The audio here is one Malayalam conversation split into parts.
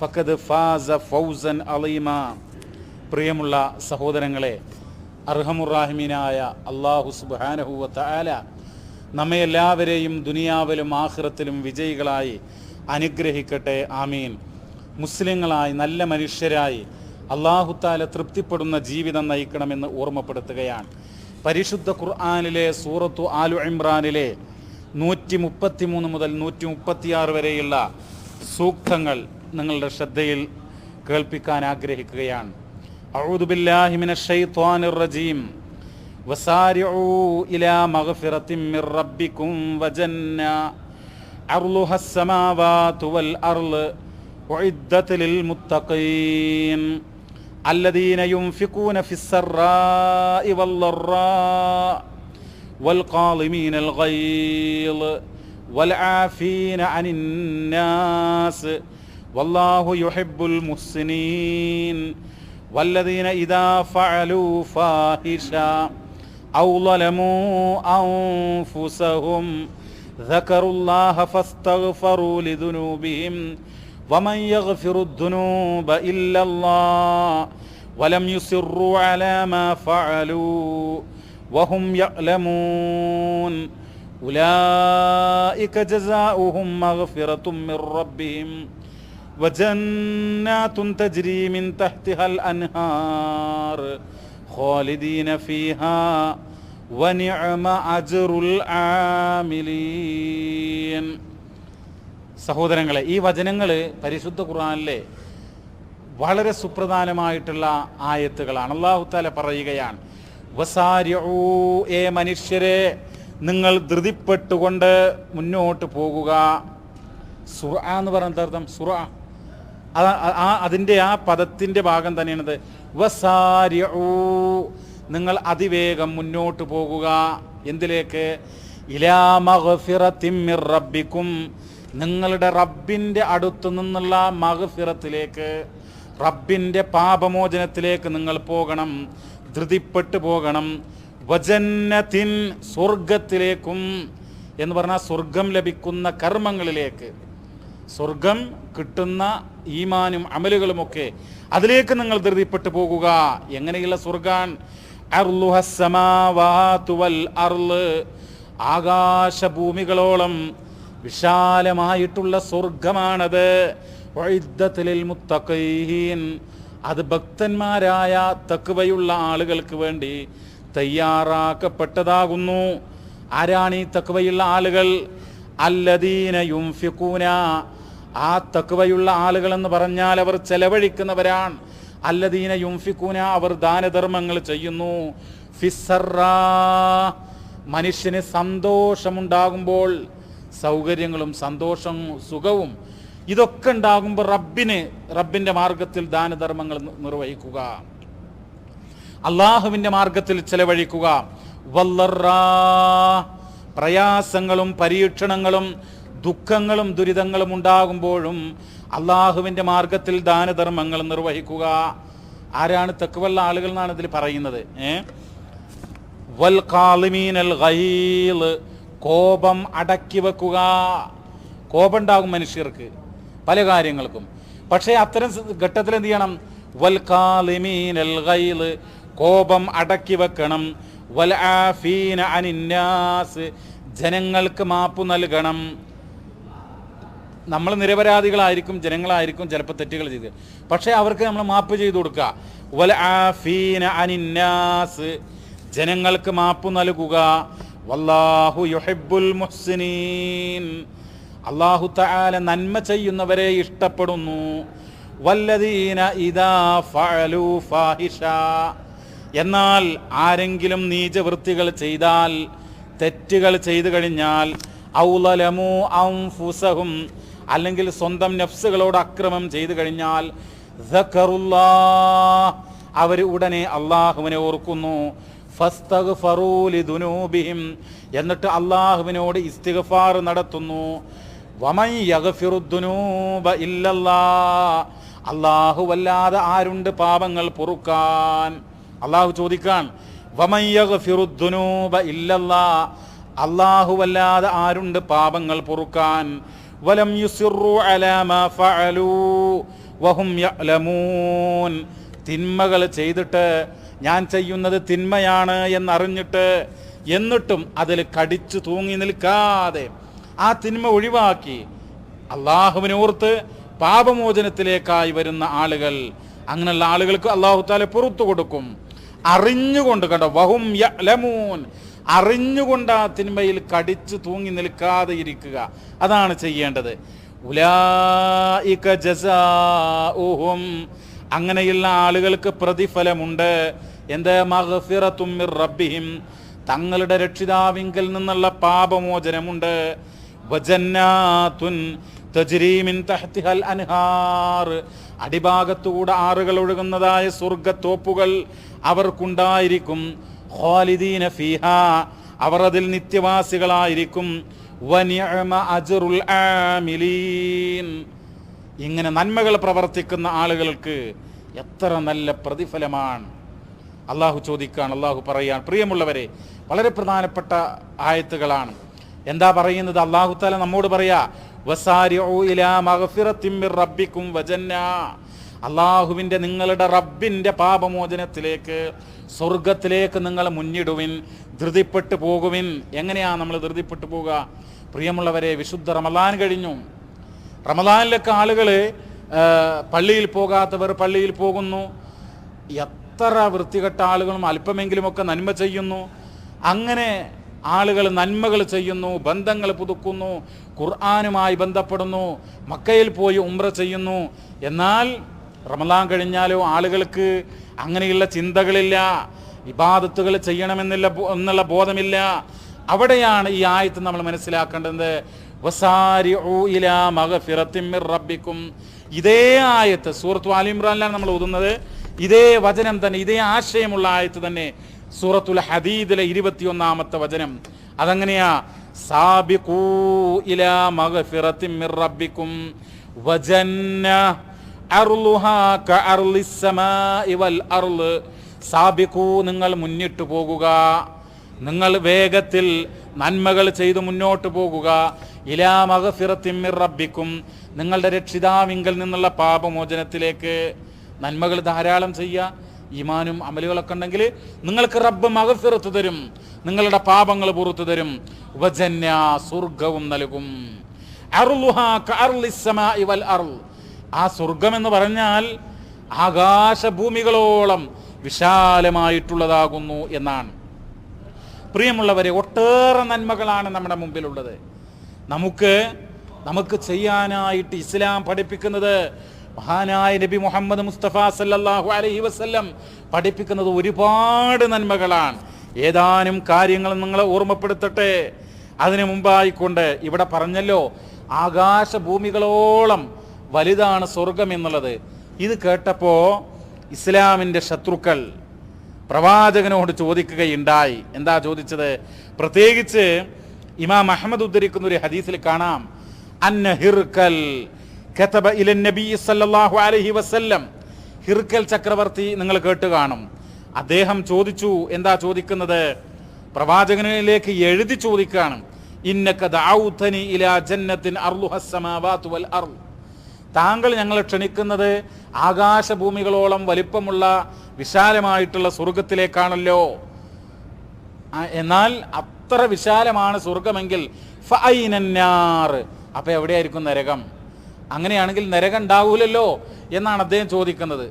ഫക്കത് ഫാസ ഫൗസൻ അലീമ. പ്രിയമുള്ള സഹോദരങ്ങളെ അർഹമുറാഹിമീനായ അള്ളാഹു സുബാനഹുവ തആല നമ്മെ എല്ലാവരെയും ദുനിയാവിലും ആഹ്റത്തിലും വിജയികളായി അനുഗ്രഹിക്കട്ടെ ആമീൻ. മുസ്ലിങ്ങളായി നല്ല മനുഷ്യരായി അള്ളാഹുത്താല തൃപ്തിപ്പെടുന്ന ജീവിതം നയിക്കണമെന്ന് ഓർമ്മപ്പെടുത്തുകയാണ്. പരിശുദ്ധ ഖുർആാനിലെ സൂറത്തു ആലു ഇമ്രാനിലെ നൂറ്റി മുപ്പത്തി മൂന്ന് മുതൽ നൂറ്റി മുപ്പത്തിയാറ് വരെയുള്ള സൂക്തങ്ങൾ നിങ്ങളുടെ ശ്രദ്ധയിൽ കേൾപ്പിക്കാൻ ആഗ്രഹിക്കുകയാണ് أعوذ بالله من الشيطان الرجيم وسارعوا إلى مغفرة من ربكم وجنة عرضها السماوات والأرض أعدت للمتقين الذين ينفقون في السراء والضراء والقاضمين الغيظ والعافين عن الناس والله يحب المحسنين والذين إذا فعلوا فاحشة أو ظلموا أنفسهم ذكروا الله فاستغفروا لذنوبهم ومن يغفر الذنوب إلا الله ولم يصروا على ما فعلوا وهم يعلمون أولئك جزاؤهم مغفرة من ربهم وجنات تجري من تحتها الأنهار خالدين فيها ونعم أجر العاملين സഹോദരങ്ങളെ ഈ വചനങ്ങൾ പരിശുദ്ധ ഖുർആനിലെ വളരെ സുപ്രധാനമായിട്ടുള്ള ആയത്തുകളാണ് അള്ളാഹു താല പറയുകയാണ് വസാരിഊ ഏ മനുഷ്യരെ നിങ്ങൾ ധൃതിപ്പെട്ടുകൊണ്ട് മുന്നോട്ട് പോകുക സുറ എന്ന് പറയുന്നത് അർത്ഥം സുറ ആ അതിന്റെ ആ പദത്തിന്റെ ഭാഗം തന്നെയാണത്. വസാരിഊ നിങ്ങൾ അതിവേഗം മുന്നോട്ട് പോകുക. എന്തിലേക്ക്? റബ്ബിക്കും. നിങ്ങളുടെ റബ്ബിന്റെ അടുത്തു നിന്നുള്ള മഹഫിറത്തിലേക്ക് റബ്ബിന്റെ പാപമോചനത്തിലേക്ക് നിങ്ങൾ പോകണം. ധൃതിപ്പെട്ട് പോകണം. വജന്നത്തിൻ സ്വർഗത്തിലേക്കും എന്ന് പറഞ്ഞാൽ സ്വർഗം ലഭിക്കുന്ന കർമ്മങ്ങളിലേക്ക്. സ്വർഗം കിട്ടുന്ന ഈമാനും അമലുകളുമൊക്കെ അതിലേക്ക് നിങ്ങൾ ധൃതിപ്പെട്ടു പോകുക. എങ്ങനെയുള്ള സ്വർഗാൻ? ആകാശഭൂമികളോളം വിശാലമായിട്ടുള്ള സ്വർഗമാണത്. അത് ഭക്തന്മാരായ തക്കുവയുള്ള ആളുകൾക്ക് വേണ്ടി തയ്യാറാക്കപ്പെട്ടതാകുന്നു. ആരാണ് ഈ തക്കുവയുള്ള ആളുകൾ? അല്ലദീന യുംഫിക്കൂന ആ തക്കുവയുള്ള ആളുകൾ എന്ന് പറഞ്ഞാൽ അവർ ചെലവഴിക്കുന്നവരാണ്. അല്ലദീന യുംഫിക്കൂന അവർ ദാനധർമ്മങ്ങൾ ചെയ്യുന്നു. ഫിസറാ മനുഷ്യന് സന്തോഷമുണ്ടാകുമ്പോൾ സൗകര്യങ്ങളും സന്തോഷവും സുഖവും ഇതൊക്കെ ഉണ്ടാകുമ്പോൾ റബ്ബിന് റബ്ബിന്റെ മാർഗത്തിൽ ദാനധർമ്മങ്ങൾ നിർവഹിക്കുക. അള്ളാഹുവിന്റെ മാർഗത്തിൽ ചെലവഴിക്കുക. വല്ലറാ പ്രയാസങ്ങളും പരീക്ഷണങ്ങളും ദുഃഖങ്ങളും ദുരിതങ്ങളും ഉണ്ടാകുമ്പോഴും അള്ളാഹുവിന്റെ മാർഗത്തിൽ ദാനധർമ്മങ്ങൾ നിർവഹിക്കുക. ആരാണ് തെക്കുവല്ല ആളുകൾ എന്നാണ് ഇതിൽ പറയുന്നത്. വൽ കോപം അടക്കി വെക്കുക. കോപം ഉണ്ടാകും മനുഷ്യർക്ക് പല കാര്യങ്ങൾക്കും. പക്ഷേ അത്തരം ഘട്ടത്തിൽ എന്ത് ചെയ്യണം? വൽ കാളിമീനൽ കോപം അടക്കി വെക്കണം. വൽ ആഫീന അനിന്നാസ്. ജനങ്ങൾക്ക് മാപ്പ് നൽകണം. നമ്മൾ നിരപരാധികളായിരിക്കും ജനങ്ങളായിരിക്കും ചിലപ്പോൾ തെറ്റുകൾ ചെയ്ത്. പക്ഷേ അവർക്ക് നമ്മൾ മാപ്പ് ചെയ്തു കൊടുക്കുക. വൽ ആഫീന അനിന്നാസ്. ജനങ്ങൾക്ക് മാപ്പ് നൽകുക. വല്ലാഹു യുഹിബ്ബുൽ മുഹ്സിനീൻ. അള്ളാഹു തആല നന്മ ചെയ്യുന്നവരെ ഇഷ്ടപ്പെടുന്നു. വല്ലദീന ഇദാ ഫഅലു ഫാഹിഷ. എന്നാൽ ആരെങ്കിലും നീചവൃത്തികൾ ചെയ്താൽ തെറ്റുകൾ ചെയ്തു കഴിഞ്ഞാൽ ഔലലമു അംഫുസഹും അല്ലെങ്കിൽ സ്വന്തം നഫ്സുകളോട് അക്രമം ചെയ്തു കഴിഞ്ഞാൽ അവർ ഉടനെ അള്ളാഹുവിനെ ഓർക്കുന്നു. എന്നിട്ട് അള്ളാഹുവിനോട് ഇസ്തിഗഫാർ നടത്തുന്നു. അള്ളാഹു വല്ലാതെ ആരുണ്ട് പാപങ്ങൾ പൊറുക്കാൻ? അള്ളാഹു ചോദിക്കാൻ അള്ളാഹു വല്ലാതെ ആരുണ്ട് പാപങ്ങൾ പൊറുക്കാൻ? വലം യുസിറു അലാ മാ ഫഅലൂ വഹും യഅലമൂൻ. തിന്മകൾ ചെയ്തിട്ട് ഞാൻ ചെയ്യുന്നത് തിന്മയാണ് എന്നറിഞ്ഞിട്ട് എന്നിട്ടും അതിൽ കടിച്ചു തൂങ്ങി നിൽക്കാതെ ആ തിന്മ ഒഴിവാക്കി അള്ളാഹുവിനെ ഓർത്ത് പാപമോചനത്തിലേക്കായി വരുന്ന ആളുകൾ അങ്ങനെയുള്ള ആളുകൾക്ക് അള്ളാഹു താലെ പുറത്തു കൊടുക്കും. അറിഞ്ഞുകൊണ്ട് കണ്ടോ വഹും യഅലമൂൻ. അറിഞ്ഞുകൊണ്ട് ആ തിന്മയിൽ കടിച്ചു തൂങ്ങി നിൽക്കാതെ ഇരിക്കുക. അതാണ് ചെയ്യേണ്ടത്. ഉലായിക ജസാഉഹും. അങ്ങനെയുള്ള ആളുകൾക്ക് പ്രതിഫലമുണ്ട്. എന്ത്? റബ്ബിഹിം. തങ്ങളുടെ രക്ഷിതാവിങ്കൽ നിന്നുള്ള പാപമോചനമുണ്ട്. വജന്നാത്തുൻ തജ്രീ മിൻ തഹ്തിഹൽ അൻഹാർ. അടിഭാഗത്തൂടെ ആറുകൾ ഒഴുകുന്നതായ സ്വർഗത്തോപ്പുകൾ അവർക്കുണ്ടായിരിക്കും. ഖാലിദീന ഫീഹ. അവർ അതിൽ നിത്യവാസികളായിരിക്കും അജ്റുൽ ആമിലീൻ. ഇങ്ങനെ നന്മകൾ പ്രവർത്തിക്കുന്ന ആളുകൾക്ക് എത്ര നല്ല പ്രതിഫലമാണ്. അള്ളാഹു ചോദിക്കുകയാണ് അള്ളാഹു പറയുകയാണ്. പ്രിയമുള്ളവരെ വളരെ പ്രധാനപ്പെട്ട ആയത്തുകളാണ്. എന്താ പറയുന്നത്? അള്ളാഹു താല നമ്മോട് പറയാ മിർ റബ്ബിക്കും വജന്ന. അള്ളാഹുവിന്റെ നിങ്ങളുടെ റബ്ബിന്റെ പാപമോചനത്തിലേക്ക് സ്വർഗത്തിലേക്ക് നിങ്ങൾ മുന്നിടുവിൻ ധൃതിപ്പെട്ടു പോകുവിൻ. എങ്ങനെയാണ് നമ്മൾ ധൃതിപ്പെട്ടു പോകുക? പ്രിയമുള്ളവരെ വിശുദ്ധ റമലാൻ കഴിഞ്ഞു. റമദാനിലൊക്കെ ആളുകൾ പള്ളിയിൽ പോകാത്തവർ പള്ളിയിൽ പോകുന്നു. എത്ര വൃത്തികെട്ട ആളുകളും അല്പമെങ്കിലുമൊക്കെ നന്മ ചെയ്യുന്നു. അങ്ങനെ ആളുകൾ നന്മകൾ ചെയ്യുന്നു ബന്ധങ്ങൾ പുതുക്കുന്നു ഖുർആാനുമായി ബന്ധപ്പെടുന്നു മക്കയിൽ പോയി ഉംറ ചെയ്യുന്നു. എന്നാൽ റമദാൻ കഴിഞ്ഞാലോ ആളുകൾക്ക് അങ്ങനെയുള്ള ചിന്തകളില്ല ഇബാദത്തുകൾ ചെയ്യണമെന്നില്ല എന്നുള്ള ബോധമില്ല. അവിടെയാണ് ഈ ആയത്ത് നമ്മൾ മനസ്സിലാക്കേണ്ടത്. റബ്ബിക്കും. ഇതേ ആയത്ത് സൂറത്ത് ആലിമ്രാനിലാണ് നമ്മൾ ഓതുന്നത്. ഇതേ വചനം തന്നെ ഇതേ ആശയമുള്ള ആയത്ത് തന്നെ സൂറത്തുൽ ഹദീദിലെ ഇരുപത്തിയൊന്നാമത്തെ വചനം. അതങ്ങനെയാ? സാബിക്കൂ ഇലാ മഗ്ഫിറത്തിൻ മിർ റബ്ബിക്കും. വജന്ന സാബിഖൂ നിങ്ങൾ മുന്നിട്ട് പോകുക. നിങ്ങൾ വേഗത്തിൽ നന്മകൾ ചെയ്ത് മുന്നോട്ട് പോകുക. ഇലാ മകഫിറത്തിമ്മിർ റബ്ബിക്കും നിങ്ങളുടെ രക്ഷിതാവിങ്കൽ നിന്നുള്ള പാപമോചനത്തിലേക്ക് നന്മകൾ ധാരാളം ചെയ്യുക. ഈമാനും അമലുകളൊക്കെ ഉണ്ടെങ്കിൽ നിങ്ങൾക്ക് റബ്ബ് മകഫിറത്ത് തരും. നിങ്ങളുടെ പാപങ്ങൾ പുറത്തു തരും. വജന്യ സ്വർഗവും നൽകും. അർളുഹാ കഅർളിസ് സമാഇ വൽ അർൾ. ആ സ്വർഗം എന്ന് പറഞ്ഞാൽ ആകാശഭൂമികളോളം വിശാലമായിട്ടുള്ളതാകുന്നു എന്നാണ്. പ്രിയമുള്ളവരെ ഒട്ടേറെ നന്മകളാണ് നമ്മുടെ മുമ്പിലുള്ളത്. നമുക്ക് നമുക്ക് ചെയ്യാനായിട്ട് ഇസ്ലാം പഠിപ്പിക്കുന്നത് മഹാനായ നബി മുഹമ്മദ് മുസ്തഫ സല്ലാഹു അലഹി വസ്ല്ലം പഠിപ്പിക്കുന്നത് ഒരുപാട് നന്മകളാണ്. ഏതാനും കാര്യങ്ങൾ നിങ്ങളെ ഓർമ്മപ്പെടുത്തട്ടെ. അതിനു മുമ്പായിക്കൊണ്ട് ഇവിടെ പറഞ്ഞല്ലോ ആകാശഭൂമികളോളം വലുതാണ് സ്വർഗം എന്നുള്ളത്. ഇത് കേട്ടപ്പോൾ ഇസ്ലാമിന്റെ ശത്രുക്കൾ പ്രവാചകനോട് ചോദിക്കുകയുണ്ടായി. എന്താ ചോദിച്ചത്? പ്രത്യേകിച്ച് ഇമാം അഹമ്മദ് ഉദ്ധരിക്കുന്ന ഒരു ഹദീസിൽ കാണാം. ഹിർക്കൽ കതബ ഇലൻ അലൈഹി വസല്ലം. ഹിർക്കൽ ചക്രവർത്തി നിങ്ങൾ കേട്ട് കാണും. അദ്ദേഹം ചോദിച്ചു എന്താ ചോദിക്കുന്നത്? പ്രവാചകനിലേക്ക് എഴുതി ചോദിക്കുകയാണ്. ഇന്നക ദഅൗതനി ഇലാ ജന്നത്തിൻ സമാവാതു വൽ താങ്കൾ ഞങ്ങളെ ക്ഷണിക്കുന്നത് ആകാശഭൂമികളോളം വലിപ്പമുള്ള വിശാലമായിട്ടുള്ള സ്വർഗത്തിലേക്കാണല്ലോ എന്നാൽ അത്ര വിശാലമാണ് സ്വർഗമെങ്കിൽ അപ്പൊ അപ്പോൾ എവിടെയായിരിക്കും നരകം? അങ്ങനെയാണെങ്കിൽ നരകം ഉണ്ടാവൂലല്ലോ എന്നാണ് അദ്ദേഹം ചോദിക്കുന്നത്.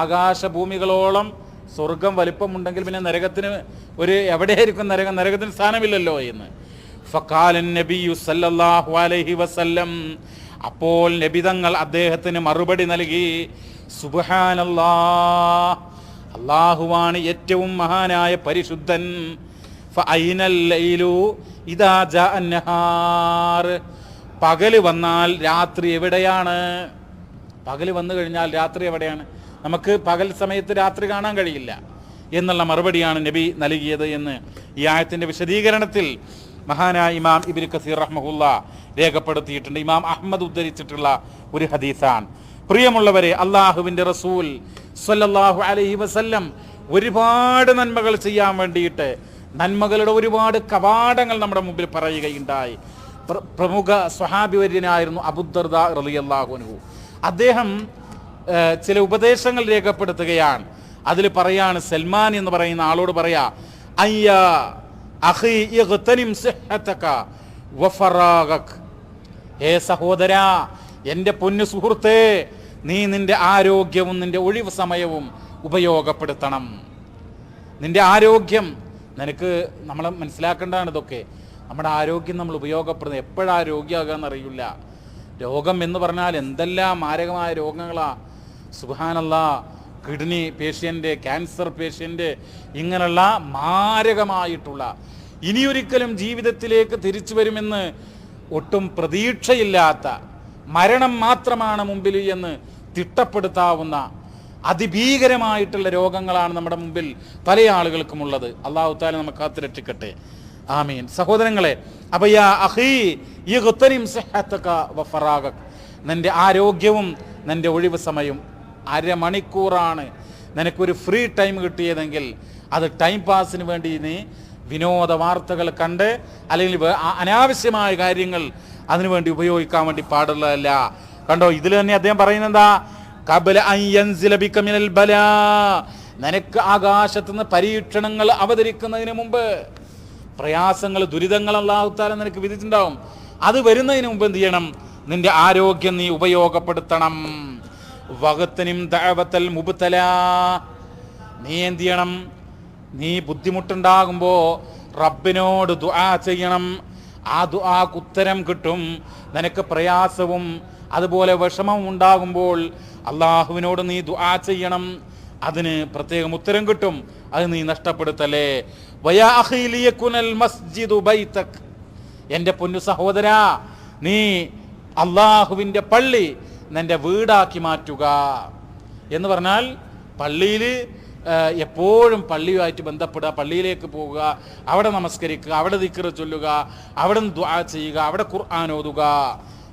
ആകാശഭൂമികളോളം സ്വർഗം വലിപ്പമുണ്ടെങ്കിൽ പിന്നെ നരകത്തിന് ഒരു എവിടെയായിരിക്കും നരകം? നരകത്തിന് സ്ഥാനമില്ലല്ലോ എന്ന്. ഫക്കാലൻ നബിയു സല്ലല്ലാഹു അലൈഹി വസല്ലം അപ്പോൾ നബിതങ്ങൾ അദ്ദേഹത്തിന് മറുപടി നൽകി സുബാനല്ലാ അള്ളാഹുവാണ് ഏറ്റവും മഹാനായ പരിശുദ്ധൻ. പകൽ വന്നാൽ രാത്രി എവിടെയാണ്? പകൽ വന്നു കഴിഞ്ഞാൽ രാത്രി എവിടെയാണ്? നമുക്ക് പകൽ സമയത്ത് രാത്രി കാണാൻ കഴിയില്ല. എന്നുള്ള മറുപടിയാണ് നബി നൽകിയത് എന്ന് ഈ ആയത്തിന്റെ വിശദീകരണത്തിൽ മഹാനായ ഇമാം ഇബിൻ കസീർ റഹ്മുല്ല രേഖപ്പെടുത്തിയിട്ടുണ്ട്. ഇമാം അഹമ്മദ് ഉദ്ധരിച്ചിട്ടുള്ള ഒരു ഹദീസാണ്. പ്രിയമുള്ളവരെ അള്ളാഹുവിന്റെ റസൂൽ സല്ലല്ലാഹു അലൈഹി വസല്ലം ഒരുപാട് നന്മകൾ ചെയ്യാൻ വേണ്ടിയിട്ട് നന്മകളുടെ ഒരുപാട് കവാടങ്ങൾ നമ്മുടെ മുമ്പിൽ പറയുകയുണ്ടായി. പ്ര- പ്രമുഖ സ്വഹാബിവര്യനായിരുന്നു അബുദർദ റളിയല്ലാഹുൻഹു അദ്ദേഹം ചില ഉപദേശങ്ങൾ രേഖപ്പെടുത്തുകയാണ്. അതിൽ പറയാണ് സൽമാൻ എന്ന് പറയുന്ന ആളോട് പറയാ അയ്യ ഹേ സഹോദര എന്റെ പൊന്നു സുഹൃത്തേ നീ നിന്റെ ആരോഗ്യവും നിന്റെ ഒഴിവ് സമയവും ഉപയോഗപ്പെടുത്തണം. നിന്റെ ആരോഗ്യം നിനക്ക് നമ്മൾ മനസ്സിലാക്കേണ്ടതാണ് ഇതൊക്കെ. നമ്മുടെ ആരോഗ്യം നമ്മൾ ഉപയോഗപ്പെടുന്നത് എപ്പോഴാ രോഗിയാകുക അറിയില്ല. രോഗം എന്ന് പറഞ്ഞാൽ എന്തെല്ലാം മാരകമായ രോഗങ്ങളാ. സുഹാനല്ല കിഡ്നി പേഷ്യന്റ് ക്യാൻസർ പേഷ്യന്റ് ഇങ്ങനെയുള്ള മാരകമായിട്ടുള്ള ഇനിയൊരിക്കലും ജീവിതത്തിലേക്ക് തിരിച്ചു വരുമെന്ന് ഒട്ടും പ്രതീക്ഷയില്ലാത്ത മരണം മാത്രമാണ് മുമ്പിൽ എന്ന് തിട്ടപ്പെടുത്താവുന്ന അതിഭീകരമായിട്ടുള്ള രോഗങ്ങളാണ് നമ്മുടെ മുമ്പിൽ പല ആളുകൾക്കും ഉള്ളത് അള്ളാഹു താല നമുക്ക് കാത്തു രക്ഷിക്കട്ടെ. ആമീൻ. സഹോദരങ്ങളെ അപ്പൊ യാ അഖീ യഗ്തനിം സിഹ്ഹതക നിന്റെ ആരോഗ്യവും നിന്റെ ഒഴിവ് സമയം അരമണിക്കൂറാണ്. നിനക്കൊരു ഫ്രീ ടൈം കിട്ടിയതെങ്കിൽ അത് ടൈം പാസിന് വേണ്ടി നീ വിനോദ വാർത്തകൾ കണ്ട് അല്ലെങ്കിൽ അനാവശ്യമായ കാര്യങ്ങൾ അതിനുവേണ്ടി ഉപയോഗിക്കാൻ വേണ്ടി പാടുള്ളതല്ല. കണ്ടോ ഇതിൽ തന്നെ അദ്ദേഹം പറയുന്നത് എന്താ? കബല ബലാ. നിനക്ക് ആകാശത്ത് നിന്ന് പരീക്ഷണങ്ങൾ അവതരിക്കുന്നതിന് മുമ്പ് പ്രയാസങ്ങൾ ദുരിതങ്ങൾ അള്ളാഹുത്താല നിനക്ക് വിധിച്ചിട്ടുണ്ടാവും. അത് വരുന്നതിന് മുമ്പ് എന്ത് ചെയ്യണം? നിന്റെ ആരോഗ്യം നീ ഉപയോഗപ്പെടുത്തണം. വകത്തനും ദഅവത്തൽ മുബുത്തല നീ എന്ത് ചെയ്യണം? നീ ബുദ്ധിമുട്ടുണ്ടാകുമ്പോൾ റബ്ബിനോട് ദുആ ചെയ്യണം. ആ ദുആക്ക് ഉത്തരം കിട്ടും. നിനക്ക് പ്രയാസവും അതുപോലെ വിഷമവും ഉണ്ടാകുമ്പോൾ അള്ളാഹുവിനോട് നീ ദുആ ചെയ്യണം. അതിന് പ്രത്യേകം ഉത്തരം കിട്ടും. അത് നീ നഷ്ടപ്പെടുത്തല്ലേ എന്റെ പൊന്നു സഹോദര നീ അള്ളാഹുവിന്റെ പള്ളി നിന്റെ വീടാക്കി മാറ്റുക. എന്ന് പറഞ്ഞാൽ പള്ളിയിൽ എപ്പോഴും പള്ളിയുമായിട്ട് ബന്ധപ്പെടുക പള്ളിയിലേക്ക് പോവുക അവിടെ നമസ്കരിക്കുക അവിടെ ദിക്കറ് ചൊല്ലുക അവിടെ ദ്വാ ചെയ്യുക അവിടെ ഖുർആൻ ഓതുക.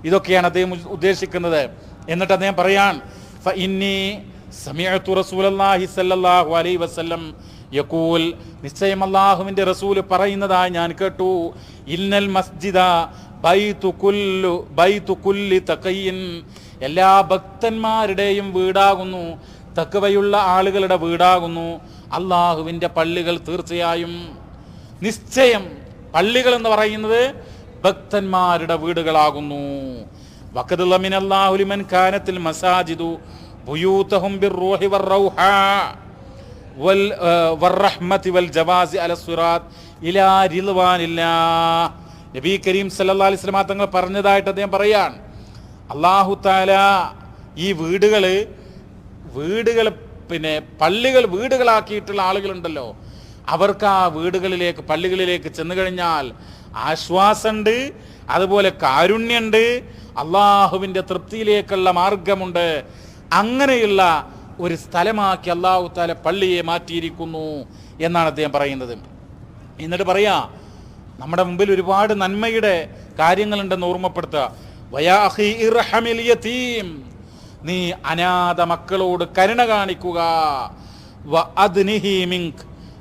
ഇതൊക്കെയാണ് അദ്ദേഹം ഉദ്ദേശിക്കുന്നത്. എന്നിട്ട് അദ്ദേഹം പറയാൻ "ഫ ഇന്നി സമീഅത്തു റസൂലല്ലാഹി സ്വല്ലല്ലാഹു അലൈഹി വസല്ലം യഖൂൽ നിശ്ചയം അള്ളാഹുവിന്റെ റസൂൽ പറയുന്നതായി ഞാൻ കേട്ടു. ഇന്നൽ മസ്ജിദ ബൈതു കുല്ലു തഖയ്യിൻ. എല്ലാ ഭക്തന്മാരുടെയും വീടാകുന്നു. തക്കവയുള്ള ആളുകളുടെ വീടാകുന്നു. അള്ളാഹുവിന്റെ പള്ളികൾ തീർച്ചയായും നിശ്ചയം പള്ളികൾ എന്ന് പറയുന്നത് ഭക്തന്മാരുടെ വീടുകളാകുന്നു. കാനത്തിൽ മസാജിദു വൽ ജവാസി ഇലാ നബി കരീം അലൈഹി വസല്ലം തങ്ങൾ പറഞ്ഞതായിട്ട് അദ്ദേഹം പറയാൻ അള്ളാഹു താല ഈ വീടുകൾ വീടുകൾ പിന്നെ പള്ളികൾ വീടുകളാക്കിയിട്ടുള്ള ആളുകളുണ്ടല്ലോ. അവർക്ക് ആ വീടുകളിലേക്ക് പള്ളികളിലേക്ക് ചെന്നു കഴിഞ്ഞാൽ ആശ്വാസമുണ്ട് അതുപോലെ കാരുണ്യമുണ്ട് അള്ളാഹുവിന്റെ തൃപ്തിയിലേക്കുള്ള മാർഗമുണ്ട്. അങ്ങനെയുള്ള ഒരു സ്ഥലമാക്കി അള്ളാഹു താല പള്ളിയെ മാറ്റിയിരിക്കുന്നു എന്നാണ് അദ്ദേഹം പറയുന്നത്. എന്നിട്ട് പറയാ നമ്മുടെ മുമ്പിൽ ഒരുപാട് നന്മയുടെ കാര്യങ്ങളുണ്ടെന്ന് ഓർമ്മപ്പെടുത്തുക. നീ അനാഥ മക്കളോട് കരുണ കാണിക്കുക.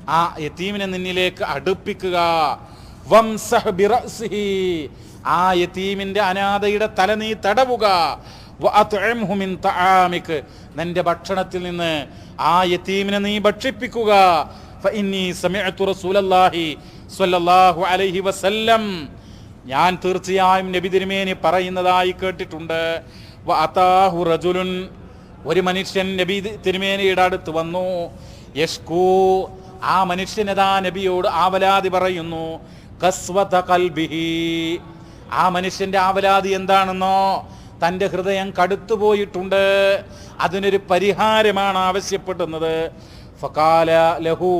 ആ യത്തീമിനെ നിന്നിലേക്ക് അടുപ്പിക്കുക. ആ യതീമിന്റെ അനാഥയുടെ തല നീ തടവുക. നിന്റെ ഭക്ഷണത്തിൽ നിന്ന് ആ യത്തീമിനെ നീ ഭക്ഷിപ്പിക്കുക ഞാൻ തീർച്ചയായും നബി തിരുമേനി പറയുന്നതായി കേട്ടിട്ടുണ്ട് അതാഹു റജുലുൻ ഒരു മനുഷ്യൻ നബി തിരുമേനിയുടെ അടുത്ത് വന്നു. യഷ്കൂ ആ മനുഷ്യനതാ നബിയോട് ആവലാതി പറയുന്നു. കസ്വത കൽബിഹി ആ മനുഷ്യന്റെ ആവലാതി എന്താണെന്നോ തന്റെ ഹൃദയം കടുത്തുപോയിട്ടുണ്ട് അതിനൊരു പരിഹാരമാണ് ആവശ്യപ്പെടുന്നത്. ഫകാല ലഹു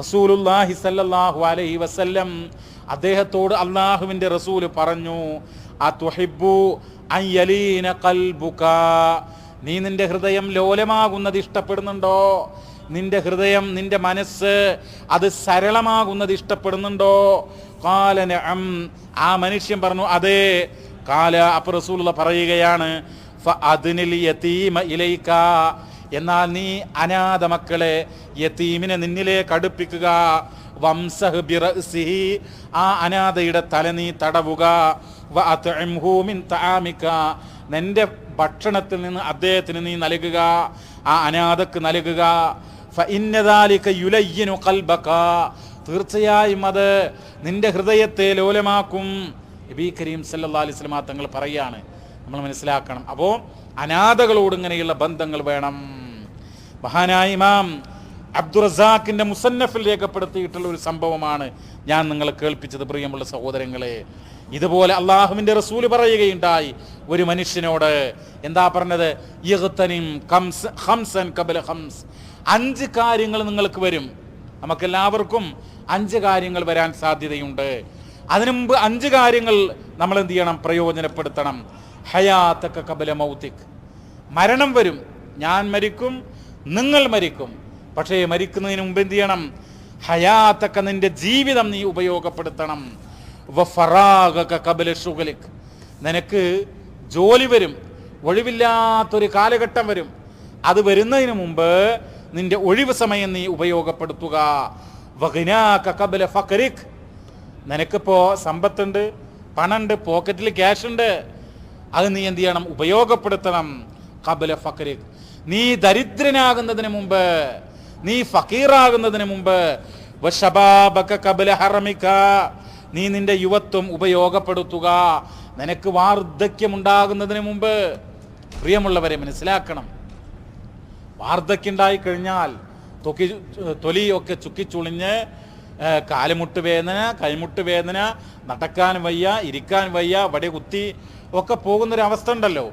റസൂലുല്ലാഹി സല്ലല്ലാഹു അലൈഹി വസല്ലം അദ്ദേഹത്തോട് അള്ളാഹുവിന്റെ റസൂൽ പറഞ്ഞു നീ നിന്റെ ഹൃദയം ലോലമാകുന്നത് ഇഷ്ടപ്പെടുന്നുണ്ടോ? നിന്റെ ഹൃദയം നിന്റെ മനസ്സ് അത് സരളമാകുന്നത് ഇഷ്ടപ്പെടുന്നുണ്ടോ? കാലന ആ മനുഷ്യൻ പറഞ്ഞു അതെ. കാല അപ്പൊ പറയുകയാണ് എന്നാൽ നീ അനാഥ മക്കളെ യത്തീമിനെ നിന്നിലേക്ക് അടുപ്പിക്കുക. വംസഹ് ആ അനാഥയുടെ തല നീ തടവുക. മിൻ തആമിക. നിന്റെ ഭക്ഷണത്തിൽ നിന്ന് അദ്ദേഹത്തിന് നീ നൽകുക. ആ അനാഥക്ക് നൽകുക. ഖൽബക. തീർച്ചയായും അത് നിന്റെ ഹൃദയത്തെ ലോലമാക്കും. നബി കരീം അലൈഹി വസല്ലം തങ്ങൾ പറയാണ്. നമ്മൾ മനസ്സിലാക്കണം. അപ്പോൾ അനാഥകളോട് ഇങ്ങനെയുള്ള ബന്ധങ്ങൾ വേണം. മഹാനായ ഇമാം അബ്ദുറസാഖിന്റെ മുസന്നഫിൽ രേഖപ്പെടുത്തിയിട്ടുള്ള ഒരു സംഭവമാണ് ഞാൻ നിങ്ങളെ കേൾപ്പിച്ചത് പ്രിയമുള്ള സഹോദരങ്ങളെ. ഇതുപോലെ അള്ളാഹുവിന്റെ റസൂൽ പറയുകയുണ്ടായി ഒരു മനുഷ്യനോട് എന്താ പറഞ്ഞത്? ഇഗ്തനിം ഹംസ് ഹംസൻ കബല ഹംസ് അഞ്ച് കാര്യങ്ങൾ നിങ്ങൾക്ക് വരും. നമുക്കെല്ലാവർക്കും അഞ്ച് കാര്യങ്ങൾ വരാൻ സാധ്യതയുണ്ട്. അതിനു മുമ്പ് അഞ്ച് കാര്യങ്ങൾ നമ്മൾ എന്ത് ചെയ്യണം? പ്രയോജനപ്പെടുത്തണം. ഹയാത്തക്ക കബല മൗത്തിക്. മരണം വരും. ഞാൻ മരിക്കും നിങ്ങൾ മരിക്കും. പക്ഷേ മരിക്കുന്നതിന് മുമ്പ് എന്ത് ചെയ്യണം? ഹയാത്തക്ക നിന്റെ ജീവിതം നീ ഉപയോഗപ്പെടുത്തണം. കബല നിനക്ക് ജോലി വരും ഒഴിവില്ലാത്തൊരു കാലഘട്ടം വരും. അത് വരുന്നതിന് മുമ്പ് നിന്റെ ഒഴിവ് സമയം നീ ഉപയോഗപ്പെടുത്തുക. കബല ഫക്രിക്. നിനക്കിപ്പോ സമ്പത്തുണ്ട് പണമുണ്ട് പോക്കറ്റിൽ ക്യാഷ് ഉണ്ട് അത് നീ എന്ത് ചെയ്യണം? ഉപയോഗപ്പെടുത്തണം. കബല ഫക്രിക്. നീ ദരിദ്രനാകുന്നതിന് മുമ്പ് നീ ഫക്കീറാകുന്നതിന് മുമ്പ് നീ നിന്റെ യുവത്വം ഉപയോഗപ്പെടുത്തുക. നിനക്ക് വാർദ്ധക്യമുണ്ടാകുന്നതിന് മുമ്പ് പ്രിയമുള്ളവരെ മനസ്സിലാക്കണം. വാർദ്ധക്യമുണ്ടായി കഴിഞ്ഞാൽ തൊക്കി തൊലിയൊക്കെ ചുക്കിച്ചുളിഞ്ഞ് ചുളിഞ്ഞ് കാലുമുട്ട് വേദന കൈമുട്ട് വേദന നടക്കാൻ വയ്യ ഇരിക്കാൻ വയ്യ വടി കുത്തി ഒക്കെ പോകുന്നൊരവസ്ഥ ഉണ്ടല്ലോ.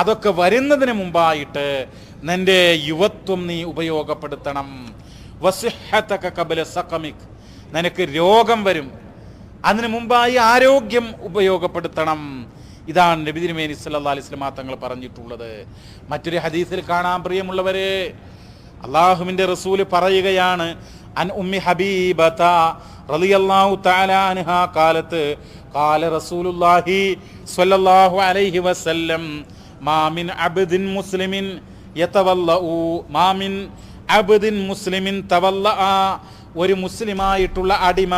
അതൊക്കെ വരുന്നതിന് മുമ്പായിട്ട് നിന്റെ യുവത്വം നീ ഉപയോഗപ്പെടുത്തണം. വസിഹത്തക കബല സക്കമിക് നിനക്ക് രോഗം വരും. അതിനു മുമ്പായി ആരോഗ്യം ഉപയോഗപ്പെടുത്തണം. ഇതാണ് നബി തിരുമേനി സല്ലാ അലിസ്ലമാ തങ്ങൾ പറഞ്ഞിട്ടുള്ളത്. മറ്റൊരു ഹദീസിൽ കാണാൻ പ്രിയമുള്ളവരെ. അള്ളാഹുവിന്റെ റസൂൽ പറയുകയാണ് അൻ ഉമ്മി ഹബീബത റളിയല്ലാഹു തആല അൻഹ കാലത്ത് ഖാല റസൂലുള്ളാഹി സ്വല്ലല്ലാഹു അലൈഹി വസല്ലം മാമിൻ അബ്ദിൻ മുസ്ലിമിൻ യതവല്ല മാമിൻ അബ്ദിൻ മുസ്ലിമിൻ തവല്ല ആ ഒരു മുസ്ലിമായിട്ടുള്ള അടിമ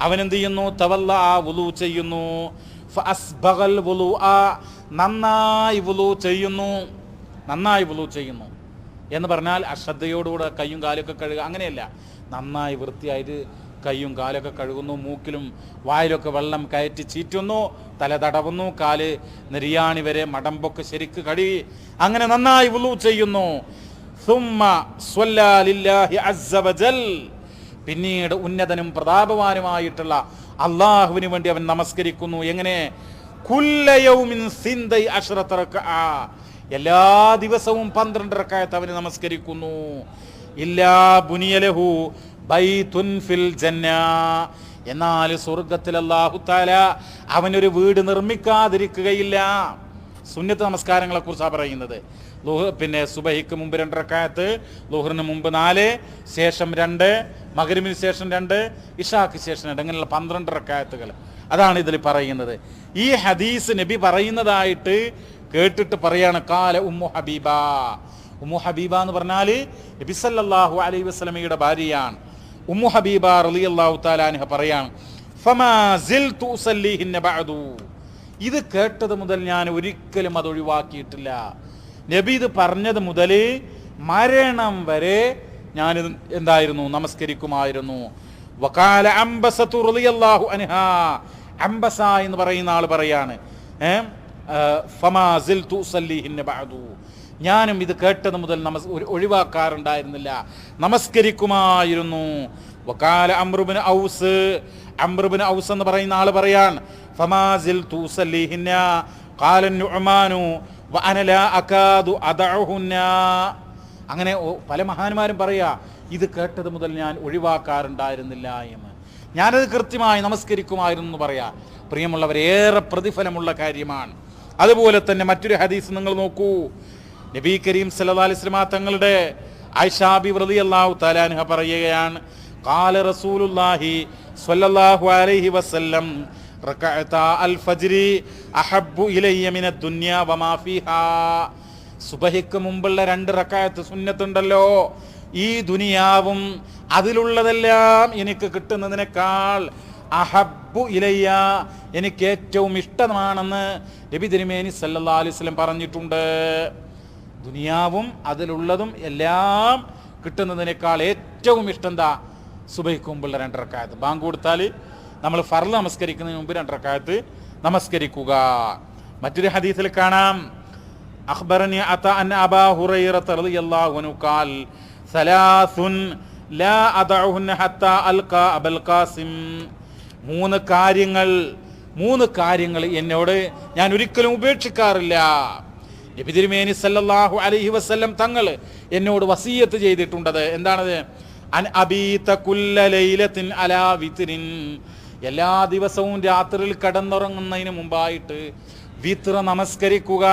അവനെന്ത് ചെയ്യുന്നു. തവല്ല ആ വുലു ചെയ്യുന്നു നന്നായി വുലു ചെയ്യുന്നു. നന്നായി വുലു ചെയ്യുന്നു. എന്ന് പറഞ്ഞാൽ അശ്രദ്ധയോടുകൂടെ കയ്യും കാലൊക്കെ കഴുകുക അങ്ങനെയല്ല. നന്നായി വൃത്തിയായിട്ട് കൈയും കാലൊക്കെ കഴുകുന്നു മൂക്കിലും വായിലൊക്കെ വെള്ളം കയറ്റി ചീറ്റുന്നു തല തടവുന്നു കാൽ നെരിയാണി വരെ മടമ്പൊക്കെ ശരിക്ക് കഴുകി അങ്ങനെ നന്നായി ഉളു ചെയ്യുന്നു. പിന്നീട് ഉന്നതനും പ്രതാപവാനുമായിട്ടുള്ള അള്ളാഹുവിന് വേണ്ടി അവൻ നമസ്കരിക്കുന്നു. എങ്ങനെ? എല്ലാ ദിവസവും പന്ത്രണ്ടരക്കായത്ത് അവന് നമസ്കരിക്കുന്നു. ഇല്ലാ ബുനിയലഹു ബൈതുൻ ഫിൽ ജന്ന. എന്നാൽ സ്വർഗത്തിൽ അല്ലാഹു തആല അവനൊരു വീട് നിർമ്മിക്കാതിരിക്കുകയില്ല. സുന്നത്ത് നമസ്കാരങ്ങളെ കുറിച്ചാണ് പറയുന്നത്. ലുഹ് പിന്നെ സുബഹിക്ക് മുമ്പ് രണ്ട് റക്കായത്ത് ലുഹറിന് മുമ്പ് നാല് ശേഷം രണ്ട് മകരമിന് ശേഷം രണ്ട് ഇഷാക്ക് ശേഷം രണ്ട് അങ്ങനെയുള്ള പന്ത്രണ്ട് റക്കായത്തുകൾ. അതാണ് ഇതിൽ പറയുന്നത്. ഈ ഹദീസ് നബി പറയുന്നതായിട്ട് കേട്ടിട്ട് പറയാണ് കാല ഉമ്മു ഹബീബ. ഉമ്മു ഹബീബ എന്ന് പറഞ്ഞാൽ നബിസല്ലാഹു അലൈ വസ്ലമിയുടെ ഭാര്യയാണ്. ഉമ്മു ഹബീബ പറയാണ് ഫമാ സിൽതു ഉസല്ലിഹിന്ന ബഅദു ഇത് കേട്ടത് മുതൽ ഞാൻ ഒരിക്കലും അത് ഒഴിവാക്കിയിട്ടില്ല നബി ഇത് പറഞ്ഞത് മുതൽ മരണം വരെ ഞാൻ എന്തായിരുന്നു നമസ്കരിക്കുമായിരുന്നു അംബസത്തു റളിയല്ലാഹു അംബസ എന്ന് പറയുന്ന ആൾ പറയാണ് ഏ? ആ, ഫമാ സിൽതു ഉസല്ലിഹിന്ന ബഅദു. ഞാനും ഇത് കേട്ടത് മുതൽ നമസ് ഒഴിവാക്കാറുണ്ടായിരുന്നില്ല. നമസ്കരിക്കുമായിരുന്നു. വക്കാല അമ്രുബിന് ഔസ്. അമ്രുബിന് ഔസ് എന്ന് പറയുന്ന ആൾ പറയാൻ ഫമാസിൽ തൂസലിഹിന്ന കാലൻ നുഅ്മാനു. വഅന ലാ അകാദു അദഉഹുന്ന അങ്ങനെ പല മഹാന്മാരും പറയാ ഇത് കേട്ടത് മുതൽ ഞാൻ ഒഴിവാക്കാറുണ്ടായിരുന്നില്ല എന്ന്. ഞാനത് കൃത്യമായി നമസ്കരിക്കുമായിരുന്നു എന്ന് പറയാ. പ്രിയമുള്ളവർ ഏറെ പ്രതിഫലമുള്ള കാര്യമാണ്. അതുപോലെ തന്നെ മറ്റൊരു ഹദീസ് നിങ്ങൾ നോക്കൂ. നബി കരീം സല്ലല്ലാഹു തങ്ങളുടെ ഐഷാബി തങ്ങളുടെ അള്ളാഹു തആലാൻഹ പറയുകയാണ് ഖാല റസൂലുള്ളാഹി സ്വല്ലല്ലാഹു അലൈഹി വസല്ലം സുബഹിക്ക് മുമ്പുള്ള രണ്ട് റക്കായത്ത് സുന്നത്തുണ്ടല്ലോ. ഈ ദുനിയാവും അതിലുള്ളതെല്ലാം എനിക്ക് കിട്ടുന്നതിനേക്കാൾ അഹബ്ബു ഇലയ്യ എനിക്ക് ഏറ്റവും ഇഷ്ടമാണെന്ന് നബി തിരുമേനി സല്ലാ അലൈഹി വസല്ലം പറഞ്ഞിട്ടുണ്ട്. ദുനിയാവും അതിലുള്ളതും എല്ലാം കിട്ടുന്നതിനേക്കാൾ ഏറ്റവും ഇഷ്ടം എന്താ സുബൈക്ക് മുമ്പുള്ള രണ്ടരക്കായത്ത്. ബാങ്ക് കൊടുത്താൽ നമ്മൾ ഫർൾ നമസ്കരിക്കുന്നതിന് മുമ്പ് രണ്ടരക്കായത്ത് നമസ്കരിക്കുക. മറ്റൊരു ഹദീസിൽ കാണാം. അഖ്ബറനി അത അൻ അബാ ഹുറൈറത റളിയല്ലാഹു അൻഹു ഖാൽ സലാസുൻ ലാ അദഉഹുന്ന ഹത്താ അൽഖാ അബൽ ഖാസിം. മൂന്ന് കാര്യങ്ങൾ മൂന്ന് കാര്യങ്ങൾ എന്നോട് ഞാൻ ഒരിക്കലും ഉപേക്ഷിക്കാറില്ല. നബി സല്ലാഹു അലഹി വസ്ല്ലം തങ്ങൾ എന്നോട് വസീയത്ത് ചെയ്തിട്ടുണ്ടത്. എന്താണത്? അൻ അബീത അലാ എല്ലാ ദിവസവും രാത്രിയിൽ കടന്നുറങ്ങുന്നതിന് മുമ്പായിട്ട് വിത്ര നമസ്കരിക്കുക.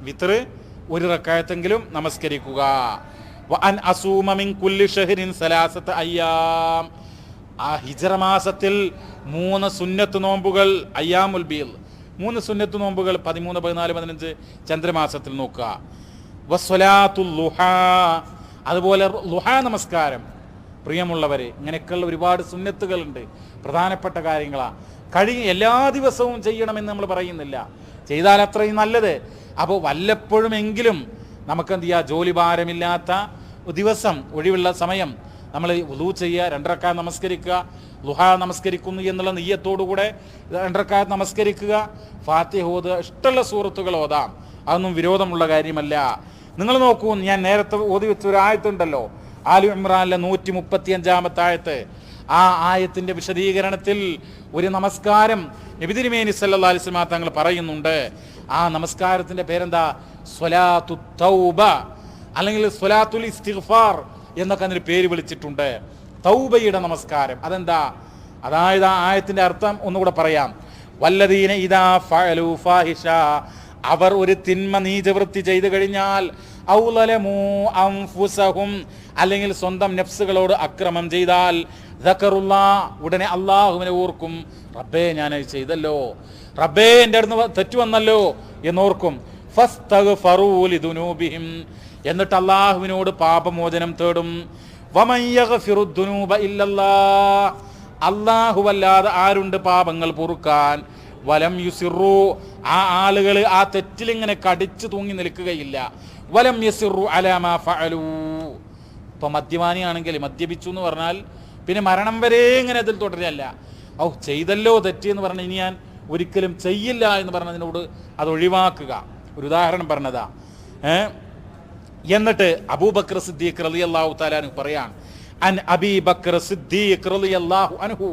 വിത്ര ഒരു റക്കായത്തെങ്കിലും നമസ്കരിക്കുക. അൻ ഷഹരിൻ അയ്യാം. ആ ഹിജറ മാസത്തിൽ മൂന്ന് സുന്നത്ത് നോമ്പുകൾ അയ്യാമുൽ ബീൽ മൂന്ന് സുന്നത്ത് നോമ്പുകൾ പതിമൂന്ന് പതിനാല് പതിനഞ്ച് ചന്ദ്രമാസത്തിൽ നോക്കുക. വസ്വലാത്തുൽ ലുഹാ. അതുപോലെ ലുഹാ നമസ്കാരം. പ്രിയമുള്ളവരെ ഇങ്ങനെയൊക്കെയുള്ള ഒരുപാട് സുന്നത്തുകളുണ്ട്. പ്രധാനപ്പെട്ട കാര്യങ്ങളാണ് കഴി എല്ലാ ദിവസവും ചെയ്യണമെന്ന് നമ്മൾ പറയുന്നില്ല. ചെയ്താൽ അത്രയും നല്ലത്. അപ്പോൾ വല്ലപ്പോഴുമെങ്കിലും നമുക്ക് എന്ത് ചെയ്യുക ജോലി ഭാരമില്ലാത്ത ദിവസം ഒഴിവുള്ള സമയം നമ്മൾ ഉലു ചെയ്യുക രണ്ടരക്കാ നമസ്കരിക്കുക ലുഹ നമസ്കരിക്കുന്നു എന്നുള്ള നെയ്യത്തോടുകൂടെ രണ്ടരക്കാ നമസ്കരിക്കുക. ഫാത്തിഹ ഓതുക ഇഷ്ടമുള്ള സൂറത്തുകൾ ഓതാം. അതൊന്നും വിരോധമുള്ള കാര്യമല്ല. നിങ്ങൾ നോക്കൂ ഞാൻ നേരത്തെ ഓതി വെച്ച ഒരു ആയത്തുണ്ടല്ലോ. ആലു ഇമ്രാനിലെ നൂറ്റി മുപ്പത്തി അഞ്ചാമത്തെ ആയത്ത്. ആ ആയത്തിന്റെ വിശദീകരണത്തിൽ ഒരു നമസ്കാരം നബിതിരിമേനി സല്ലല്ലാഹു അലൈഹി വസല്ലം തങ്ങൾ പറയുന്നുണ്ട്. ആ നമസ്കാരത്തിന്റെ പേരെന്താ? സ്വലാത്തു തൗബ അല്ലെങ്കിൽ സ്വലാത്തുൽ ഇസ്തിഗ്ഫാർ. എന്നൊക്കെ അതിന് പേര് വിളിച്ചിട്ടുണ്ട്. തൗബയുടെ നമസ്കാരം. അതെന്താ? അതായത് ആ ആയത്തിന്റെ അർത്ഥം ഒന്നുകൂടെ പറയാം. വല്ലദീന ഇതാ ഫഅലു ഫാഹിഷ. അവർ ഒരു തിന്മ നീചവൃത്തി ചെയ്തു കഴിഞ്ഞാൽ ഔലലമൂ അല്ലെങ്കിൽ സ്വന്തം നഫ്സുകളോട് അക്രമം ചെയ്താൽ ദക്കറുള്ള ഉടനെ അള്ളാഹുവിനെ ഓർക്കും. റബ്ബേ ഞാൻ ചെയ്തല്ലോ. റബ്ബേ എന്റെ അടുത്ത് തെറ്റു വന്നല്ലോ എന്നോർക്കും. ഫസ്തഗ്ഫറൂ ലിദുനൂബിഹിം. എന്നിട്ട് അള്ളാഹുവിനോട് പാപമോചനം തേടും. അല്ലാഹുവല്ലാതെ ആരുണ്ട് പാപങ്ങൾ പൊറുക്കാൻ? വലം യുസിറു. ആ ആളുകൾ ആ തെറ്റിലിങ്ങനെ കടിച്ചു തൂങ്ങി നിൽക്കുകയില്ല. വലം യസിറു അലാമ ഫഅലൂ. ഇപ്പൊ മദ്യപാനിയാണെങ്കിൽ മദ്യപിച്ചു എന്ന് പറഞ്ഞാൽ പിന്നെ മരണം വരെ ഇങ്ങനെ അതിൽ തുടരല്ല. ഔ ചെയ്തല്ലോ തെറ്റി എന്ന് പറഞ്ഞ് ഇനി ഞാൻ ഒരിക്കലും ചെയ്യില്ല എന്ന് പറഞ്ഞതിനോട് അത് ഒഴിവാക്കുക. ഒരു ഉദാഹരണം പറഞ്ഞതാ. ഏ? എന്നിട്ട് അബൂബക്കർ സിദ്ദീഖ് റലി അള്ളാഹു താലാനു പറയാൻ അൻ അബീബക്കർ സിദ്ദീഖ് റളിയല്ലാഹു അൻഹു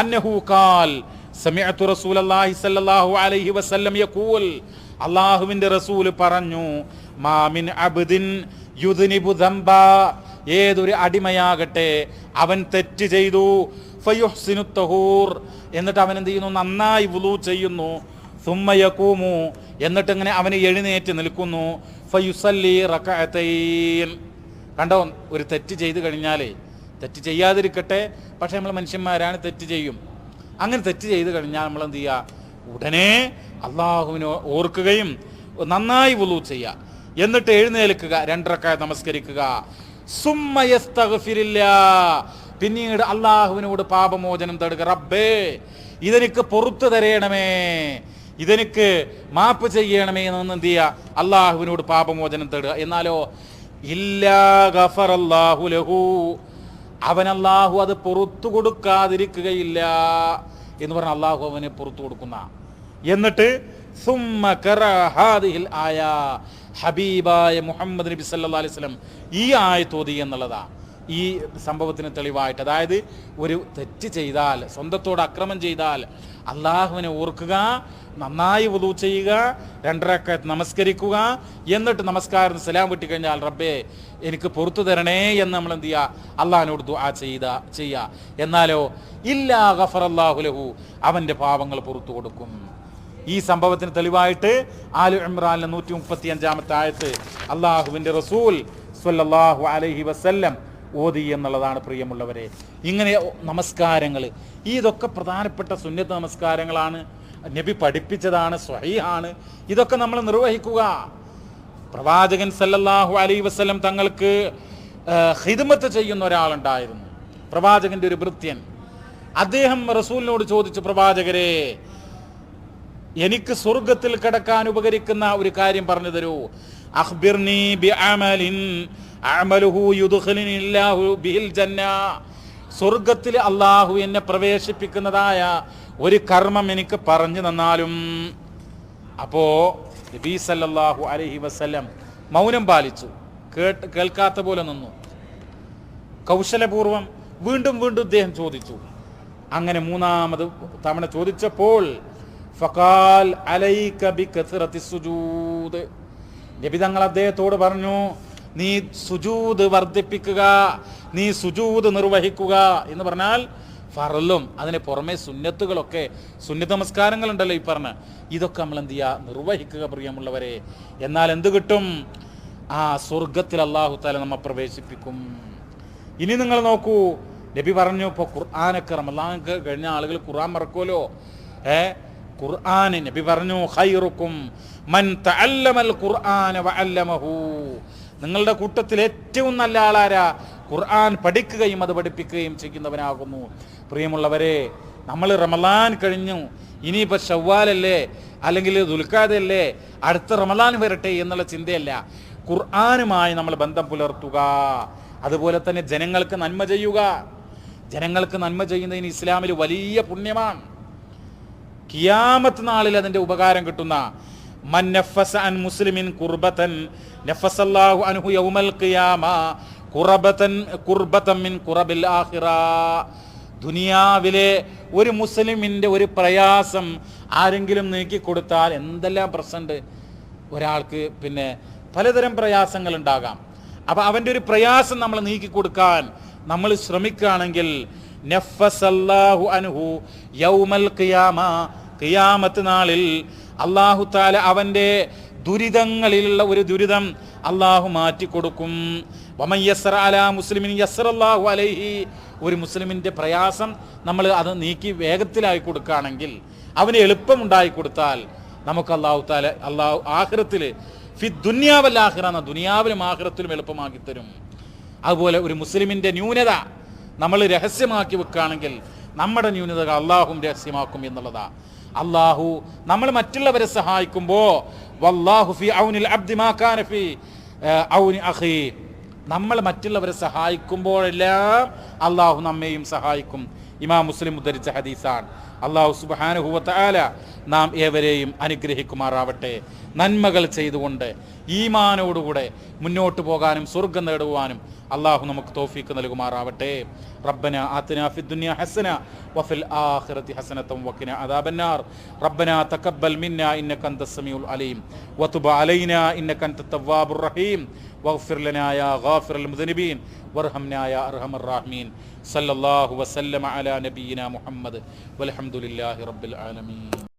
അന്നഹു ഖാൽ സമിഅതു റസൂലല്ലാഹി സല്ലല്ലാഹു അലൈഹി വസല്ലം യഖൂൽ അള്ളാഹുവിന്റെ റസൂൽ പറഞ്ഞു മാമിൻ അബ്ദിൻ യുദ്നിബു ദംബ ഏതൊരു അടിമയാകട്ടെ അവൻ തെറ്റ് ചെയ്തു ഫയുഹ്സിനു തഹൂർ എന്നിട്ട് അവൻ എന്ത് ചെയ്യുന്നു നന്നായി വുളു ചെയ്യുന്നു സുമ്മയക്കൂമു എന്നിട്ട് ഇങ്ങനെ അവന് എഴുന്നേറ്റ് നിൽക്കുന്നു ഫയുസല്ലി റക്കഅത്തൈൻ കണ്ടോ? ഒരു തെറ്റ് ചെയ്തു കഴിഞ്ഞാലേ തെറ്റ് ചെയ്യാതിരിക്കട്ടെ. പക്ഷേ നമ്മൾ മനുഷ്യന്മാരാണ് തെറ്റ് ചെയ്യും. അങ്ങനെ തെറ്റ് ചെയ്തു കഴിഞ്ഞാൽ നമ്മൾ എന്ത് ചെയ്യുക ഉടനെ അള്ളാഹുവിനെ ഓർക്കുകയും നന്നായി വുളു ചെയ്യുക എന്നിട്ട് എഴുന്നേൽക്കുക രണ്ടരക്കായ നമസ്കരിക്കുക. സുമ്മയസ്തഗ്ഫിരില്ല പിന്നീട് അള്ളാഹുവിനോട് പാപമോചനം തേടുക. റബ്ബേ ഇതെനിക്ക് പുറത്തു തരയണമേ ഇതെനിക്ക് മാപ്പ് ചെയ്യണമേ എന്ന് എന്ത് ചെയ്യുക അള്ളാഹുവിനോട് പാപമോചനം തേടുക. എന്നാലോ ഇല്ലാ ഗഫറല്ലാഹു ലഹു. അവൻ അല്ലാഹു അത് പുറത്തു കൊടുക്കാതിരിക്കുകയില്ല എന്ന് പറഞ്ഞ അള്ളാഹു അവനെ പുറത്തു കൊടുക്കുന്ന. എന്നിട്ട് ആയ ഹബീബായ മുഹമ്മദ് നബി സല്ലാ അലൈഹി സ്വലം ഈ ആയത്തോതി എന്നുള്ളതാ. ഈ സംഭവത്തിന് തെളിവായിട്ട്. അതായത് ഒരു തെറ്റ് ചെയ്താൽ സ്വന്തത്തോട് അക്രമം ചെയ്താൽ അള്ളാഹുവിനെ ഓർക്കുക നന്നായി വധു ചെയ്യുക രണ്ടരക്ക നമസ്കരിക്കുക എന്നിട്ട് നമസ്കാരം സലാം വിട്ടിക്കഴിഞ്ഞാൽ റബ്ബേ എനിക്ക് പുറത്തു തരണേ എന്ന് നമ്മൾ എന്ത് ചെയ്യുക അള്ളാഹിനോട് ദുആ ചെയ്ത ചെയ്യുക എന്നാലോ ഇല്ലാ ഗഫർ അള്ളാഹുലഹു അവന്റെ പാപങ്ങൾ പുറത്തു കൊടുക്കും. ഈ സംഭവത്തിന് തെളിവായിട്ട് ആലു ഇമ്രാനിലെ നൂറ്റി മുപ്പത്തി അഞ്ചാമത്തെ ആയത്ത് അള്ളാഹുവിന്റെ റസൂൽ സ്വല്ലല്ലാഹു അലൈഹി വസല്ലം ഓതി എന്നുള്ളതാണ് പ്രിയമുള്ളവരെ. ഇങ്ങനെ നമസ്കാരങ്ങൾ ഇതൊക്കെ പ്രധാനപ്പെട്ട സുന്നത്ത് നമസ്കാരങ്ങളാണ്. നബി പഠിപ്പിച്ചതാണ് സ്വഹീഹാണ്. ഇതൊക്കെ നമ്മൾ നിർവഹിക്കുക. പ്രവാചകൻ സല്ലല്ലാഹു അലൈ വസ്ലം തങ്ങൾക്ക് ഹിദ്മത്ത് ചെയ്യുന്ന ഒരാളുണ്ടായിരുന്നു. പ്രവാചകന്റെ ഒരു ഭൃത്യൻ അദ്ദേഹം റസൂലിനോട് ചോദിച്ചു പ്രവാചകരെ എനിക്ക് സ്വർഗത്തിൽ കിടക്കാൻ ഉപകരിക്കുന്ന ഒരു കാര്യം പറഞ്ഞു തരൂ. അഖ്ബിർനി സ്വർഗത്തിൽ അള്ളാഹു എന്നെ പ്രവേശിപ്പിക്കുന്നതായ ഒരു കർമ്മം എനിക്ക് പറഞ്ഞു തന്നാലും. അപ്പോ നബി അലൈഹി വസല്ലം മൗനം പാലിച്ചു. കേട്ട് കേൾക്കാത്ത പോലെ നിന്നു. കൗശലപൂർവം വീണ്ടും വീണ്ടും ഇദ്ദേഹം ചോദിച്ചു. അങ്ങനെ മൂന്നാമത് തവണ ചോദിച്ചപ്പോൾ സുജൂദ്. നബി തങ്ങൾ അദ്ദേഹത്തോട് പറഞ്ഞു നീ സുജൂത് വർദ്ധിപ്പിക്കുക നീ സുജൂത് നിർവഹിക്കുക എന്ന് പറഞ്ഞാൽ ഫറലും അതിന് പുറമെ സുന്നത്തുകളൊക്കെ സുന്നത്ത് നമസ്കാരങ്ങളുണ്ടല്ലോ ഈ പറഞ്ഞ. ഇതൊക്കെ നമ്മൾ എന്ത് ചെയ്യുക? നിർവഹിക്കുക പ്രിയമുള്ളവരെ. എന്നാൽ എന്ത് കിട്ടും? ആ സ്വർഗത്തിൽ അള്ളാഹു താല നമ്മെ പ്രവേശിപ്പിക്കും. ഇനി നിങ്ങൾ നോക്കൂ നബി പറഞ്ഞു ഇപ്പോൾ ഖുർആാനൊക്കെ റമലാനൊക്കെ കഴിഞ്ഞ ആളുകൾ ഖുർആൻ മറക്കുമല്ലോ ഏ? ഖുർആൻ നബി പറഞ്ഞു ഹൈറുക്കും മൻ തഅല്ലമൽ ഖുർആന വഅല്ലമഹു. നിങ്ങളുടെ കൂട്ടത്തിൽ ഏറ്റവും നല്ല ആളാരാ. ഖുർആൻ പഠിക്കുകയും അത് പഠിപ്പിക്കുകയും ചെയ്യുന്നവനാകുന്നു. പ്രിയമുള്ളവരെ നമ്മൾ റമലാൻ കഴിഞ്ഞു. ഇനിയിപ്പോൾ ഷവ്വാലല്ലേ അല്ലെങ്കിൽ ദുൽഖാദല്ലേ അടുത്ത റമലാൻ വരട്ടെ എന്നുള്ള ചിന്തയല്ല. ഖുർആാനുമായി നമ്മൾ ബന്ധം പുലർത്തുക. അതുപോലെ തന്നെ ജനങ്ങൾക്ക് നന്മ ചെയ്യുക. ജനങ്ങൾക്ക് നന്മ ചെയ്യുന്നതിന് ഇസ്ലാമിൽ വലിയ പുണ്യമാണ്. കിയാമത്ത് നാളിൽ അതിന്റെ ഉപകാരം കിട്ടുന്ന മൻ നഫസ അൻ മുസ്ലിമിൻ കുർബത്തൻ അൻഹു യൗമൽ ഖിയാമ ഖുറബത്തൻ ഖുർബത്തൻ മിൻ ഖുറബിൽ ആഖിറ ദുനിയാവിലെ ഒരു മുസ്ലിമിന്റെ ഒരു പ്രയാസം ആരെങ്കിലും നീക്കി കൊടുത്താൽ എന്തെല്ലാം പ്രശ്നമുണ്ട് ഒരാൾക്ക് പിന്നെ പലതരം പ്രയാസങ്ങൾ ഉണ്ടാകാം. അപ്പം അവന്റെ ഒരു പ്രയാസം നമ്മൾ നീക്കി കൊടുക്കാൻ നമ്മൾ ശ്രമിക്കുകയാണെങ്കിൽ നഫസല്ലാഹു അൻഹു യൗമൽ ഖിയാമ ഖിയാമത്ത് നാളിൽ അള്ളാഹു താല അവന്റെ ദുരിതങ്ങളിലുള്ള ഒരു ദുരിതം അള്ളാഹു മാറ്റിക്കൊടുക്കും വമൻ അല മുസ്ലിമിൻ അലൈഹി. ഒരു മുസ്ലിമിന്റെ പ്രയാസം നമ്മൾ അത് നീക്കി വേഗത്തിലായി കൊടുക്കുകയാണെങ്കിൽ അവന് എളുപ്പമുണ്ടായി കൊടുത്താൽ നമുക്ക് അള്ളാഹു താല അള്ളാഹു ആഹ്റത്തിൽ ഫി ദുന്യാവല്ല ആഹ്റ എന്ന ദുനിയാവിലും ആഹ്റത്തിലും എളുപ്പമാക്കി തരും. അതുപോലെ ഒരു മുസ്ലിമിന്റെ ന്യൂനത നമ്മൾ രഹസ്യമാക്കി വെക്കുകയാണെങ്കിൽ നമ്മുടെ ന്യൂനതകൾ അള്ളാഹും രഹസ്യമാക്കും എന്നുള്ളതാ. അള്ളാഹു നമ്മൾ മറ്റുള്ളവരെ സഹായിക്കുമ്പോൾ ഔനിൽ ഔനി നമ്മൾ മറ്റുള്ളവരെ സഹായിക്കുമ്പോഴെല്ലാം അള്ളാഹു നമ്മെയും സഹായിക്കും. ഇമാം മുസ്ലിം ഉദ്ധരിച്ച ഹദീസാണ്. അള്ളാഹു സുബാനുഹുവത്താല നാം ഏവരെയും അനുഗ്രഹിക്കുമാറാവട്ടെ. നന്മകൾ ചെയ്തുകൊണ്ട് ഈമാനോടുകൂടെ മുന്നോട്ട് പോകാനും സ്വർഗം നേടുവാനും അള്ളാഹു നമുക്ക് തോഫീക്ക് നൽകുമാറാവട്ടെ റബ്ബന ആത്തിന ഫി ദുനിയ ഹസന വഫിൽ ആഖിറതി ഹസനതം വഖിന അദാബന്നാർ റബ്ബന തഖബ്ബൽ മിന്ന ഇന്നക അൻത സമീഉൽ അലീം വതുബ് അലൈന ഇന്നക അൻത തവ്വാബുർ റഹീം واغفر لنا يا غافر المذنبين وارحمنا يا ارحم الراحمين صلى الله وسلم على نبينا محمد والحمد لله رب العالمين